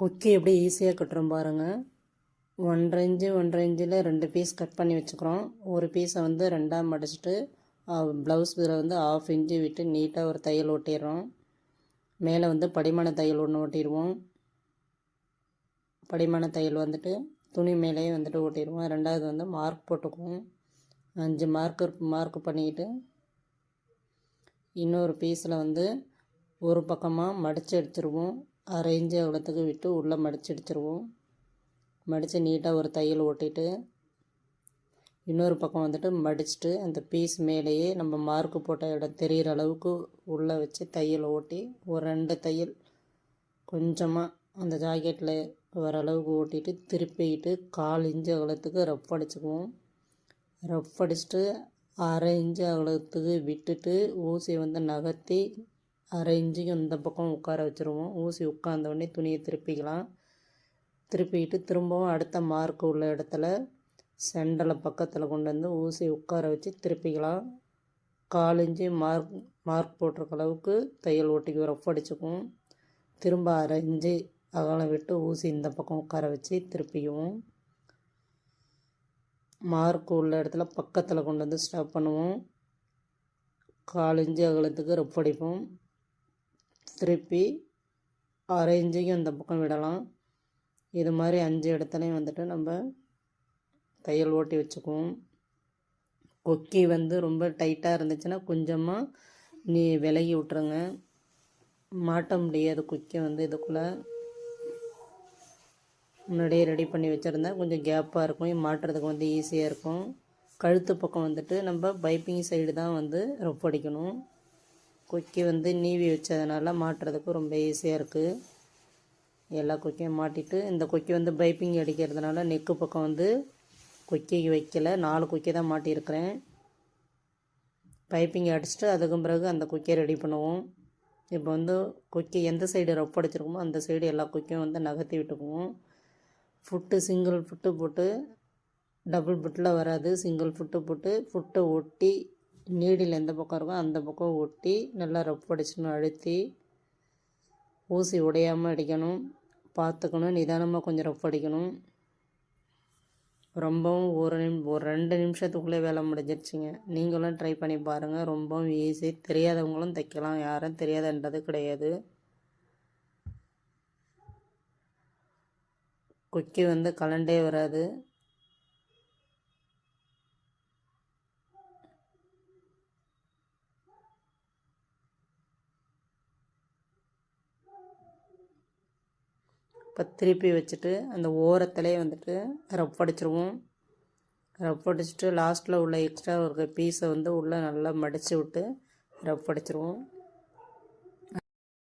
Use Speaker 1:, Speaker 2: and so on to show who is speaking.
Speaker 1: கொக்கி எப்படி ஈஸியாக கட்டுறோம் பாருங்கள் ஒன்றரை இஞ்சு ஒன்றரை இன்ச்சில் ரெண்டு பீஸ் கட் பண்ணி வச்சுக்கிறோம். ஒரு பீஸை வந்து ரெண்டாக மடிச்சிட்டு ப்ளவுஸ் இதில் வந்து ஆஃப் இன்ச்சு விட்டு நீட்டாக ஒரு தையல் ஒட்டிடுறோம் மேலே வந்து படிமான தையல் ஒன்று ஒட்டிடுவோம் படிமான தையல் வந்துட்டு துணி மேலேயே வந்துட்டு ஒட்டிடுவோம் ரெண்டாவது வந்து மார்க் போட்டுக்குவோம். அஞ்சு மார்க்கர் மார்க் பண்ணிக்கிட்டு இன்னொரு பீஸில் வந்து ஒரு பக்கமாக மடித்து எடுத்துருவோம். அரை இன்ச்சு அவ்வளோத்துக்கு விட்டு உள்ளே மடித்து அடிச்சிருவோம் மடித்து நீட்டாக ஒரு தையல் ஓட்டிட்டு இன்னொரு பக்கம் வந்துட்டு மடிச்சுட்டு அந்த பீஸ் மேலேயே நம்ம மார்க்கு போட்ட இடம் தெரிகிற அளவுக்கு உள்ளே வச்சு தையல் ஓட்டி ஒரு ரெண்டு தையல் கொஞ்சமாக அந்த ஜாக்கெட்டில் வர அளவுக்கு ஓட்டிட்டு திருப்பிக்கிட்டு கால் இன்ச்சு அகலத்துக்கு ரஃப் அடிச்சுக்குவோம். ரஃப் அடிச்சுட்டு அரை இன்ச்சு அகலத்துக்கு விட்டுட்டு ஊசியை வந்து நகர்த்தி அரை இன்ச்சுக்கு இந்த பக்கம் உட்கார வச்சுருவோம். ஊசி உட்கார்ந்த உடனே துணியை திருப்பிக்கலாம். திருப்பிக்கிட்டு திரும்பவும் அடுத்த மார்க் உள்ள இடத்துல செண்டலை பக்கத்தில் கொண்டு வந்து ஊசி உட்கார வச்சு திருப்பிக்கலாம். கால் இன்ச்சு மார்க் மார்க் போட்டிருக்க அளவுக்கு தையல் ஓட்டிக்கு ரஃப் அடிச்சுக்குவோம் திரும்ப அரை இன்ச்சு அகலம் விட்டு ஊசி இந்த பக்கம் உட்கார வச்சு திருப்பிக்குவோம். மார்க் உள்ள இடத்துல பக்கத்தில் கொண்டு வந்து ஸ்டாப் பண்ணுவோம். கால் இன்ச்சு அகலத்துக்கு ரஃப் அடிப்போம். திருப்பி ஆரஞ்சையும் அந்த பக்கம் விடலாம். இது மாதிரி அஞ்சு இடத்துலையும் வந்துட்டு நம்ம தையல் ஓட்டி வச்சுக்குவோம். கொக்கி வந்து ரொம்ப டைட்டாக இருந்துச்சுன்னா கொஞ்சமாக நீ விலகி விட்ருங்க மாட்ட முடியாது கொக்கி வந்து இதுக்குள்ளே முன்னாடியே ரெடி பண்ணி வச்சுருந்தா கொஞ்சம் கேப்பாக இருக்கும். மாட்டுறதுக்கு வந்து ஈஸியாக இருக்கும். கழுத்து பக்கம் வந்துட்டு நம்ம பைப்பிங் சைடு தான் வந்து ரொப்படிக்கணும் அடிக்கணும். கொக்கி வந்து நீவி வச்சதுனால மாட்டுறதுக்கு ரொம்ப ஈஸியாக இருக்குது எல்லா கொக்கியும் மாட்டிட்டு இந்த கொக்கி வந்து பைப்பிங் அடிக்கிறதுனால நெக்கு பக்கம் வந்து கொக்கி வைக்கல. நாலு கொக்கி தான் மாட்டியிருக்கிறேன். பைப்பிங் அடிச்சுட்டு அதுக்கு பிறகு அந்த கொக்கியை ரெடி பண்ணுவோம். இப்போ வந்து கொக்கி எந்த சைடு ரப் அடிச்சிருக்கோமோ அந்த சைடு எல்லா கொக்கியும் வந்து நகர்த்தி விட்டுக்குவோம். ஃபுட்டு சிங்கிள் ஃபுட்டு போட்டு டபுள் ஃபுட்டில் வராது. சிங்கிள் ஃபுட்டு போட்டு ஃபுட்டை ஒட்டி நீடில் எந்த பக்கம் இருக்கோ அந்த பக்கம் ஒட்டி நல்லா ரப் அடிச்சுன்னு அழுத்தி ஊசி உடையாமல் அடிக்கணும். பார்த்துக்கணும். நிதானமாக கொஞ்சம் ரஃப் அடிக்கணும். ரொம்பவும் ஒரு நிம் ஒரு ரெண்டு நிமிஷத்துக்குள்ளே வேலை முடிஞ்சிருச்சுங்க. நீங்களும் ட்ரை பண்ணி பாருங்கள் ரொம்பவும் ஈஸி தெரியாதவங்களும் தைக்கலாம். யாரும் தெரியாதுன்றது கிடையாது. கொக்கி வந்து கலண்டே வராது. இப்போ திருப்பி வச்சுட்டு அந்த ஓரத்துலேயே வந்துட்டு ரப் அடிச்சிருவோம். ரப் அடிச்சுட்டு லாஸ்ட்டில் உள்ள எக்ஸ்ட்ரா இருக்கிற பீஸை வந்து உள்ளே நல்லா மடித்து விட்டு ரப் அடிச்சிருவோம்.